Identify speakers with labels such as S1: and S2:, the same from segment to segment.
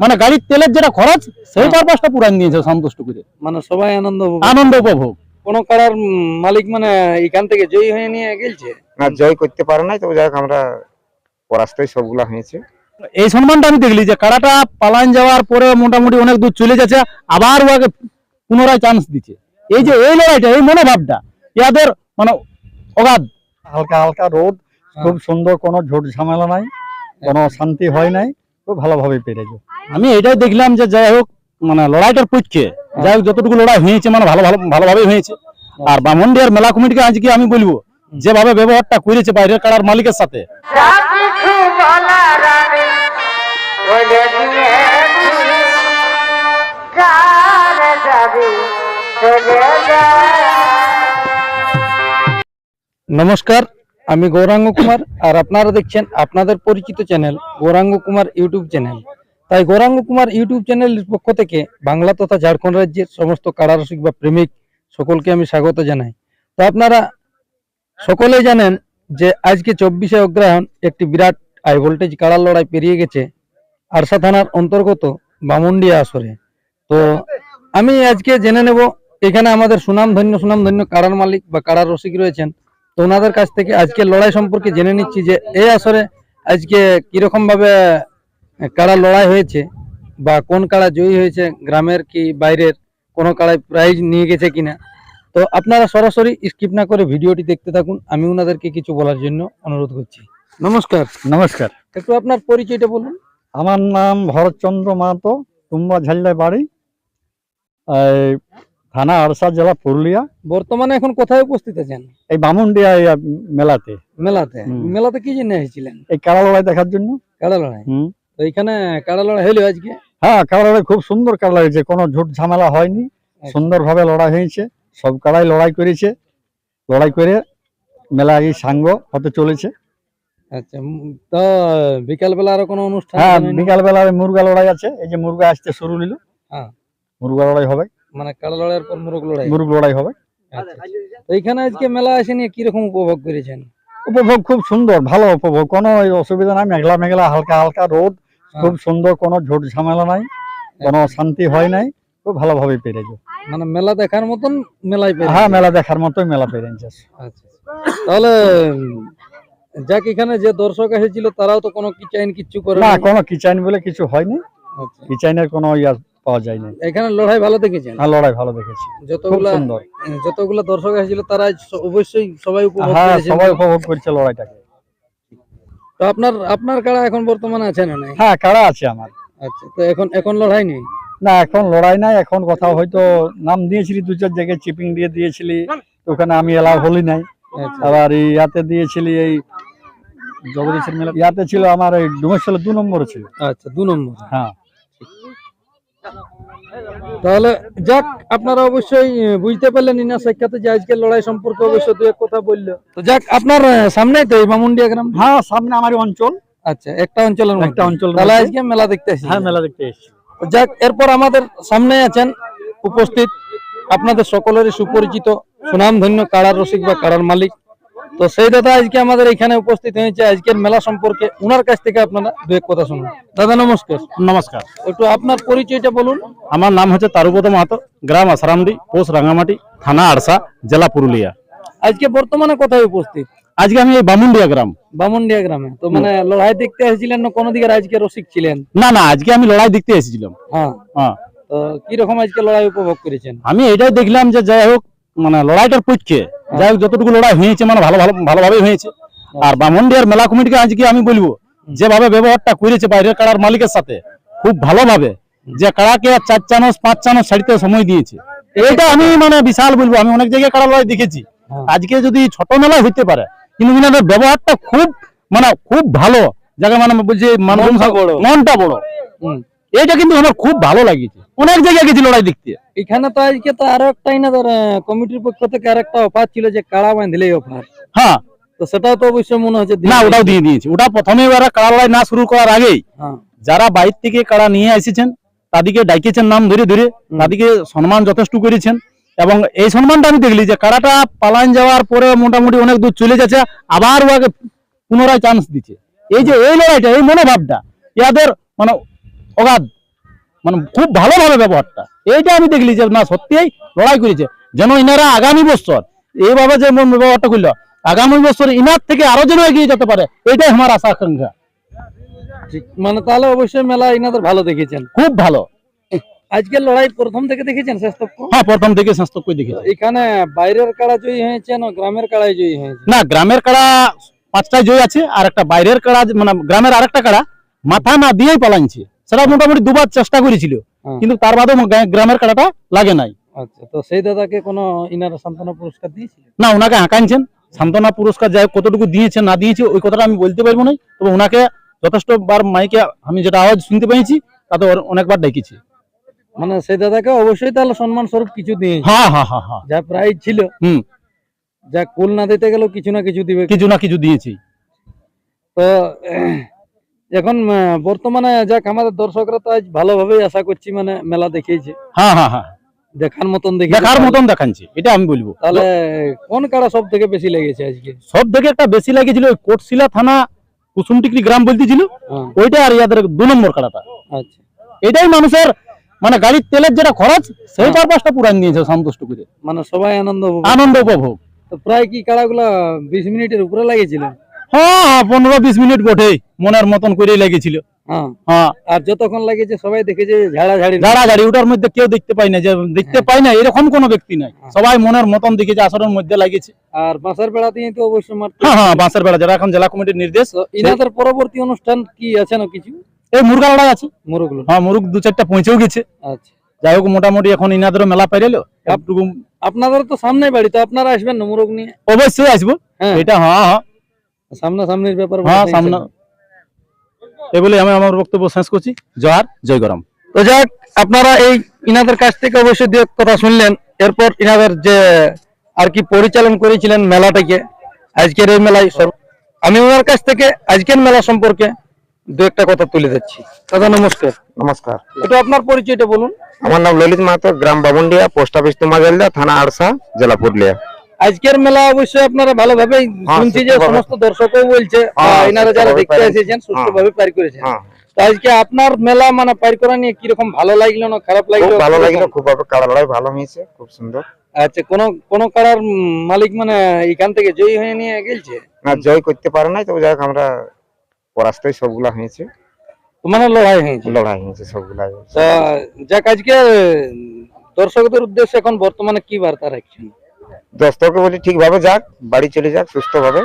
S1: মানে গাড়ির তেলের যেটা খরচ সেই পারপাসটা পুরান নিয়েছে সন্তুষ্ট করে।
S2: মানে সবাই আনন্দ
S1: আনন্দ উপভোগ।
S2: কোন কারার মালিক মানে এখান থেকে জয়ী হয়ে নিয়ে গেলছে?
S3: না জয় করতে পারে নাই তবে আমরা পরাস্তই সবগুলা হয়েছে।
S1: এই সম্মানটা আমি দেখলি যে কাড়াটা পালান যাওয়ার পরে মোটামুটি অনেক দূর চলে যাচ্ছে আবার ওকে পুনরায় চান্স দিচ্ছে। এই যে এই লড়াইটা এই মনোভাবটা ইয়াদের মানে অগাধ।
S4: হালকা হালকা রোদ খুব সুন্দর কোনো ঝোট ঝামেলা নাই কোনো শান্তি হয় নাই। খুব ভালোভাবে পেরেছে
S1: আমি এটাই দেখলাম যে যাই হোক মানে লড়াইটার পক্ষে যাই হোক যতটুকু লড়াই হয়েছে মানে ভালো ভালো ভালোভাবে হয়েছে। আর বামন্ডিয়ার মেলা কমিটিকে আজকে আমি বলব যেভাবে ব্যবহারটা করেছে বাইরের কাড়ার মালিকের সাথে।
S2: নমস্কার। আমি গৌরাঙ্গ কুমার, আর আপনারা দেখছেন আপনাদের পরিচিত channel, Gauranga Kumar YouTube channel. তাই গৌরাঙ্গ কুমার ইউটিউব চ্যানেলের পক্ষ থেকে বাংলা তথা ঝাড়খণ্ড রাজ্যের সমস্ত কারারসিক বা প্রেমিক সকলকে আমি স্বাগত জানাই। তো আপনারা সকলেই জানেন যে আজকে চব্বিশে অগ্রহায়ণ একটি বিরাট হাই ভোল্টেজ কাড়ার লড়াই পেরিয়ে গেছে আরসা থানার অন্তর্গত বামুন্ডিয়া আসরে। তো আমি আজকে জেনে নেব, এখানে আমাদের সুনাম সুনামধন্য সুনামধন্য কাড়ার মালিক বা কাড়ার রসিক রয়েছেন তো ওনাদের কাছ থেকে আজকে লড়াই সম্পর্কে জেনে নিচ্ছি যে এই আসরে আজকে কীরকম ভাবে কাড়া লড়াই হয়েছে বা কোন কারা জয়ী হয়েছে গ্রামের কি বাইরের কোন কাড়ায় প্রাইজ নিয়ে গেছে কিনা। তো আপনারা সরাসরি স্কিপ না করে ভিডিওটি দেখতে থাকুন আমি ওনাদেরকে কিছু বলার জন্য অনুরোধ করছি। নমস্কার।
S4: নমস্কার।
S2: একটু আপনার পরিচয়টা বলুন।
S4: আমার নাম ভরতচন্দ্র মাহাতো তুম্বা ঝাল্লায় বাড়ি থানা আরসা জেলা পুরুলিয়া।
S2: বর্তমানে এখন কোথায় উপস্থিত আছেন?
S4: এই বামুনডিয়া মেলাতে।
S2: মেলাতে? মেলাতে কি জন্য এসেছিলেন?
S4: এই কাড়া লড়াই দেখার জন্য।
S2: কাড়া লড়াই? তো এখানে কাড়া লড়াই হলো আজকে?
S4: হ্যাঁ কাড়া লড়াই খুব সুন্দর কাড়া হয়েছে। কোনো ঝুট ঝামেলা হয়নি। সুন্দরভাবে লড়াই হয়েছে। সব কাড়াই লড়াই করেছে। লড়াই করে মেলা এই সাঙ্গ হতে চলেছে।
S2: আচ্ছা তো বিকাল বেলা আরও কোনো অনুষ্ঠান
S4: হ্যাঁ
S2: জানেন?
S4: বিকাল বেলা মুরগা লড়াই আছে। এই যে মুরগা আসতে শুরু নিল।
S2: হ্যাঁ।
S4: মুরগা লড়াই হবে।
S2: মানে কাড়া লড়াইয়ের পর মুরগ লড়াই।
S4: মুরগ লড়াই হবে।
S2: আচ্ছা, আচ্ছা। আজকে মেলা এসে নিয়ে কীরকম উপভোগ করেছেন?
S4: উপভোগ খুব সুন্দর ভালো উপভোগ। কোনো অসুবিধা নাই মেঘলা মেঘলা হালকা হালকা রোদ খুব সুন্দর কোনো ঝোট ঝামেলা নাই কোনো শান্তি হয় নাই খুব ভালোভাবে পেরেছে
S2: মানে মেলা দেখার মতন মেলায় পেরেছে।
S4: হ্যাঁ মেলা দেখার মতোই মেলা পেরেছে
S2: আচ্ছা তাহলে উম, যাক এখানে যে দর্শক এসেছিল তারাও তো কোনো কিচাইন কিচ্ছু করে
S4: না কোনো কিচাইন বলে কিছু হয়নি।
S2: আচ্ছা।
S4: কিচাইনের কোনো ইয়া পাওয়া
S2: এখানে লড়াই ভালো দেখেছেন?
S4: হ্যাঁ লড়াই ভালো দেখেছি। খুব
S2: যতগুলা
S4: সুন্দর।
S2: যতগুলা দর্শক এসেছিল তারা অবশ্যই সবাই উপভোগ
S4: হ্যাঁ
S2: করেছেন
S4: সবাই উপভোগ করছে লড়াইটাকে।
S2: তো আপনার আপনার কাড়া এখন বর্তমানে আছে না
S4: হ্যাঁ আছে আমার?
S2: আচ্ছা তো এখন এখন লড়াই নেই?
S4: না এখন লড়াই নাই এখন হয়তো নাম দিয়েছিলি দু চার জায়গায় চিপিং দিয়ে দিয়েছিলি ওখানে আমি এলাও হলি নাই।
S2: আচ্ছা।
S4: আবার ইয়াতে দিয়েছিলি এই জগদীশের মেলা ইয়াতে ছিল আমার এই ডুমেশ্বরে দু নম্বর ছিল।
S2: আচ্ছা দু নম্বর।
S4: হ্যাঁ।
S2: তাহলে যাক আপনারা অবশ্যই বুঝতে পারলেন ইনা সাক্ষাতে যে আজকের লড়াই সম্পর্কে অবশ্যই দু এক কথা বলল। তো যাক আপনার আহ, সামনেই তো এই বামুন্ডিয়া গ্রাম?
S4: হ্যাঁ সামনে আমার অঞ্চল।
S2: আচ্ছা একটা অঞ্চলের মধ্যে।
S4: একটা অঞ্চল
S2: তাহলে আজকে মেলা দেখতে আসি।
S4: হ্যাঁ মেলা দেখতে এসেছি।
S2: যাক এরপর আমাদের সামনে আছেন উপস্থিত আপনাদের সকলেরই সুপরিচিত সুনামধন্য কাড়ার রসিক বা কাড়ার মালিক। তো সেই দাদা আজকে আমাদের এখানে উপস্থিত হয়েছে। আজকের মেলা সম্পর্কে ওনার কাছ থেকে আপনারা দু এক কথা শুনুন। দাদা নমস্কার।
S1: নমস্কার।
S2: একটু আপনার পরিচয়টা বলুন।
S1: আমার নাম হচ্ছে তারুপদ মাহাতো গ্রাম আসারামডি পোস্ট রাঙ্গামাটি থানা আরসা জেলা পুরুলিয়া।
S2: আজকে বর্তমানে কোথায় উপস্থিত?
S1: আজকে আমি এই বামুন্ডিয়া গ্রাম।
S2: বামুন্ডিয়া গ্রামে। তো মানে লড়াই দেখতে এসেছিলেন না কোনো দিকে আজকে রসিক ছিলেন?
S1: না না আজকে আমি লড়াই দেখতে এসেছিলাম।
S2: হ্যাঁ।
S1: হ্যাঁ।
S2: তো কীরকম আজকে লড়াই উপভোগ করেছেন?
S1: আমি এটাই দেখলাম যে যাই হোক মানে লড়াইটার পক্ষে। যাই হোক যতটুকু লড়াই হয়েছে মানে ভালো ভালো ভালোভাবে হয়েছে। আর বামন্ডিয়ার মেলা কমিটিকে আজকে আমি বলব যেভাবে ব্যবহারটা করেছে বাইরের কাড়ার মালিকের সাথে খুব ভালোভাবে যে কাড়াকে চার চানস পাঁচ চানস ছাড়িতে সময় দিয়েছে। এটা আমি মানে বিশাল বলব আমি অনেক জায়গায় কাড়া লড়াই দেখেছি। আজকে যদি ছোট মেলা হইতে পারে কিন্তু ইনাদের ব্যবহারটা খুব মানে খুব ভালো। যাকে মানে বলছি মানুষ
S2: মনটা বড়।
S1: মনটা বড়। এইটা কিন্তু আমার খুব ভালো লাগিয়েছে। অনেক জায়গায় গেছি লড়াই দেখতে।
S2: এখানে তো আজকে তো আরও একটা না ধর কমিটির পক্ষ থেকে আর একটা অফার ছিল যে কাড়া বাঁধলেই অফার
S1: হ্যাঁ।
S2: তো সেটাও তো অবশ্যই মনে হচ্ছে
S1: না ওটাও দিয়ে দিয়েছে। ওটা প্রথমে ওরা কাড়া লড়াই না শুরু করার আগেই
S2: হ্যাঁ।
S1: যারা বাইর থেকে কাড়া নিয়ে এসেছেন তাদেরকে ডাকিয়েছেন নাম ধরে ধরে তাদেরকে সম্মান যথেষ্ট করেছেন এবং এই সম্মানটা আমি দেখলি যে কাড়াটা পালান যাওয়ার পরে মোটামুটি অনেক দূর চলে যাচ্ছে আবার ওকে পুনরায় চান্স দিচ্ছে। এই যে এই লড়াইটা এই মনোভাবটা ইয়াদের মানে অগাধ। মানে খুব ভালোভাবে ব্যবহারটা। এইটা আমি দেখলি যে না সত্যিই লড়াই করেছে। যেন ইনারা আগামী বছর এইভাবে যে ব্যবহারটা করল আগামী বছর ইনার থেকে আরও যেন এগিয়ে যেতে পারে এটাই আমার আশা আকাঙ্ক্ষা।
S2: মানে তাহলে অবশ্যই মেলা ইনাদের ভালো দেখেছেন।
S1: খুব ভালো।
S2: আজকের লড়াই প্রথম থেকে দেখেছেন শেষ তক?
S1: হ্যাঁ প্রথম থেকে স্বাস্থ্য করে দেখেছি।
S2: এখানে বাইরের কাড়া জয়ী হয়েছে না গ্রামের কাড়াই জয়ী হয়েছে
S1: না গ্রামের কাড়া পাঁচটায় জয় আছে আর একটা বাইরের কাড়া মানে গ্রামের আরেকটা কাড়া মাথা না দিয়েই পালাইছে। সেটা মোটামুটি দুবার চেষ্টা করেছিল।
S2: হ্যাঁ।
S1: কিন্তু তার বাদেও গ্রা- গ্রামের কাড়াটা লাগে নাই।
S2: আচ্ছা তো সেই দাদাকে কোনো ইনারা সান্ত্বনা পুরস্কার দিয়েছিল?
S1: না ওনাকে হাঁকাইছেন সান্ত্বনা পুরস্কার যাই কতটুকু দিয়েছে না দিয়েছে ওই কথাটা আমি বলতে পারব না তবে ওনাকে যথেষ্ট বার মাইকে আমি যেটা আওয়াজ শুনতে পেয়েছি তাতে অনেকবার ডেকেছি।
S2: মানে সেই দাদাকে অবশ্যই তাহলে সম্মান স্বরূপ কিছু দিয়েছে।
S1: হ্যাঁ হ্যাঁ হ্যাঁ হ্যাঁ।
S2: যা প্রাইজ ছিল।
S1: হুম।
S2: যা কুল না দিতে কিছু না কিছু দিবে।
S1: কিছু না কিছু দিয়েছি।
S2: তো এখন বর্তমানে যাক আমাদের দর্শকরা তো আজ ভালোভাবেই আশা করছি মানে মেলা দেখিয়েছে।
S1: হ্যাঁ হ্যাঁ হ্যাঁ।
S2: দেখার মতন দেখি
S1: দেখার মতন দেখাচ্ছি এটা আমি বলব।
S2: তাহলে কোন কাড়া সব থেকে বেশি লেগেছে আজকে?
S1: সব থেকে একটা বেশি লাগেছিল ওই কোটশিলা থানা কুসুমটিকরি গ্রাম বলতেছিল
S2: হ্যাঁ,
S1: ওইটা আর ইয়াদের দু নম্বর কাড়াটা
S2: আচ্ছা।
S1: এটাই মানুষের মানে গাড়ির তেলের যেটা খরচ সেই পারপাসটা পুরান নিয়েছে সন্তুষ্ট করে
S2: মানে সবাই আনন্দ উপভোগ।
S1: আনন্দ উপভোগ।
S2: তো প্রায় কি কাড়াগুলা বিশ মিনিটের উপরে লাগিয়েছিল
S1: হ্যাঁ হ্যাঁ পনেরো বিশ মিনিট বটে মনের মতন লেগেছিল।
S2: হ্যাঁ।
S1: হ্যাঁ।
S2: আর যতক্ষণ লাগিয়েছে সবাই দেখেছে ঝাড়া ঝাড়ি
S1: ওটার মধ্যে কেউ দেখতে পাই না যে দেখতে পাই না এরকম কোনো ব্যক্তি নাই। সবাই মনের মতন দেখেছে আসরের মধ্যে লাগিয়েছে
S2: আর বাঁশের বেড়া দিয়ে তো অবশ্যই
S1: হ্যাঁ হ্যাঁ বাঁশের বেলা যারা এখন জেলা কমিটির নির্দেশ
S2: ইনাদের পরবর্তী অনুষ্ঠান কি আছে না কিছু?
S1: এই মুরগা লড়াই আছে হ্যাঁ মুরগ দু চারটা পৌঁছেও গেছে।
S2: আচ্ছা।
S1: যাই হোক মোটামুটি এখন ইনাদেরও মেলা পেরেলো
S2: আপনাদের তো সামনে বাড়ি তো আপনারা আসবেন না মুরগ নিয়ে?
S1: অবশ্যই আসব। এটা হ্যাঁ হ্যাঁ।
S2: সামনা সামনির ব্যাপার
S1: হ্যাঁ সামনে এ বলে আমি আমার বক্তব্য শেষ করছি। জহার জয় গরম।
S2: তো যাক আপনারা এই ইনাদের কাছ থেকে অবশ্যই দু এক কথা শুনলেন। এরপর ইনাদের যে আর কি পরিচালন করেছিলেন মেলাটাকে আজকের এই মেলায় সর- আমি ওনার কাছ থেকে আজকের মেলা সম্পর্কে দু একটা কথা তুলে দিচ্ছি দাদা নমস্কার।
S3: নমস্কার।
S2: একটু আপনার পরিচয়টা বলুন।
S3: আমার নাম ললিত মাহাতো গ্রাম বাবুন্ডিয়া পোস্ট অফিস তুমাজেলদা থানা আড়সা জেলা পুরুলিয়া।
S2: আজকের মেলা অবশ্যই আপনারা ভালোভাবেই
S3: হ্যাঁ,
S2: শুনছি যে। সমস্ত দর্শকও বলছে
S3: হ্যাঁ,
S2: এনারা যারা দেখতে এসেছেন সুষ্ঠুভাবে পার করেছেন।
S3: হ্যাঁ।
S2: আজকে আপনার মেলা মানে পার করা নিয়ে কীরকম ভালো লাগল না খারাপ লাগল?
S3: ভালো লাগল খুব কাড়া লড়াই ভালো হয়েছে খুব সুন্দর।
S2: আচ্ছা কোন কোন কারার মালিক মানে এখান থেকে জয়ী হয়ে নিয়ে গেছে
S3: না জয় করতে পারে নাই তবে যাই আমরা পরাস্তই সবগুলা হয়েছে।
S2: মানে লড়াই হয়েছে?
S3: লড়াই হয়েছে সবগুলা
S2: যাক আজকে দর্শকদের উদ্দেশ্যে এখন বর্তমানে কি বার্তা রাখছেন?
S3: দর্শককে বলি ঠিকভাবে যাক বাড়ি চলে যাক সুস্থ ভাবে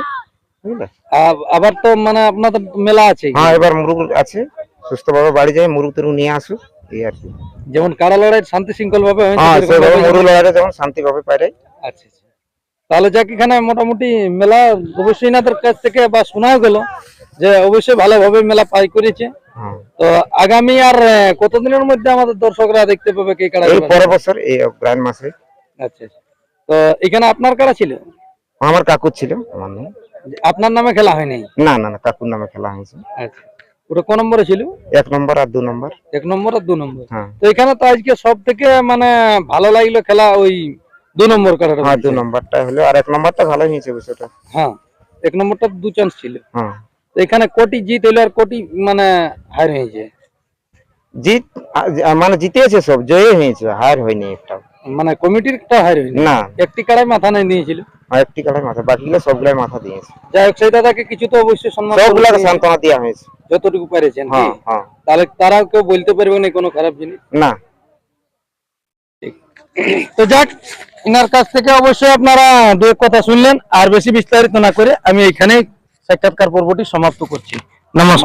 S2: আবার তো মানে আপনাদের মেলা আছে।
S3: হ্যাঁ এবার মুরুগ আছে সুস্থ ভাবে বাড়ি যাই মুরুগ তুরুগ নিয়ে আসুক এই আর কি।
S2: যেমন কারা লড়াই শান্তি শৃঙ্খল ভাবে হয়েছে
S3: হ্যাঁ সেভাবে মুরুগ লড়াইটা যেমন শান্তি ভাবে পারে।
S2: আচ্ছা আচ্ছা। তাহলে যাক এখানে মোটামুটি মেলা অবশ্যই এনাদের কাছ থেকে বা শোনাও গেল যে অবশ্যই ভালোভাবে মেলা পাই করেছে।
S3: হ্যাঁ।
S2: তো আগামী আর কতদিনের মধ্যে আমাদের দর্শকরা দেখতে পাবে কে কারা
S3: এই পরের বছর এই অগ্রায়ণ মাসে।
S2: আচ্ছা আচ্ছা। তো এখানে আপনার কারা ছিল?
S3: আমার কাকুর ছিল আমার নেই
S2: আপনার নামে খেলা হয়নি
S3: না না না কাকুর নামে খেলা হয়েছে।
S2: আচ্ছা। ওটা কোন নম্বরে ছিল?
S3: এক নম্বর আর দু নম্বর।
S2: এক নম্বর আর দু নম্বর।
S3: হ্যাঁ।
S2: তো এখানে তো আজকে সব থেকে মানে ভালো লাগল খেলা ওই দু নম্বর কাটাটা
S3: হ্যাঁ দু নম্বরটা হলো। আর এক নম্বরটা ভালো হয়েছে বিষয়টা।
S2: হ্যাঁ এক নম্বরটা দু চান্স ছিল।
S3: হ্যাঁ।
S2: তো এখানে কোটি জিত হইল আর কোটি মানে হার হয়েছে।
S3: জিত মানে জিতেছে সব জয় হয়েছে হার হয়নি একটা।
S2: মানে কমিটির একটা হার হয়নি
S3: না।
S2: একটি কাড়াই মাথা নাই দিয়েছিল।
S3: আর একটি কালার মাথা বাকিগুলো সবগুলাই মাথা দিয়েছে।
S2: যাই হোক সেই দাদাকে কিছু তো অবশ্যই সম্মান
S3: সবগুলাকে সান্ত্বনা দেওয়া হয়েছে।
S2: যতটুকু পেরেছেন
S3: হ্যাঁ হ্যাঁ।
S2: তাহলে তারাও কেউ বলতে পারবে না কোনো খারাপ জিনিস?
S3: না।
S2: তো যাক ইনার কাছ থেকে অবশ্যই আপনারা দু এক কথা শুনলেন। আর বেশি বিস্তারিত না করে আমি এখানে সাক্ষাৎকার পর্বটি সমাপ্ত করছি। নমস্কার।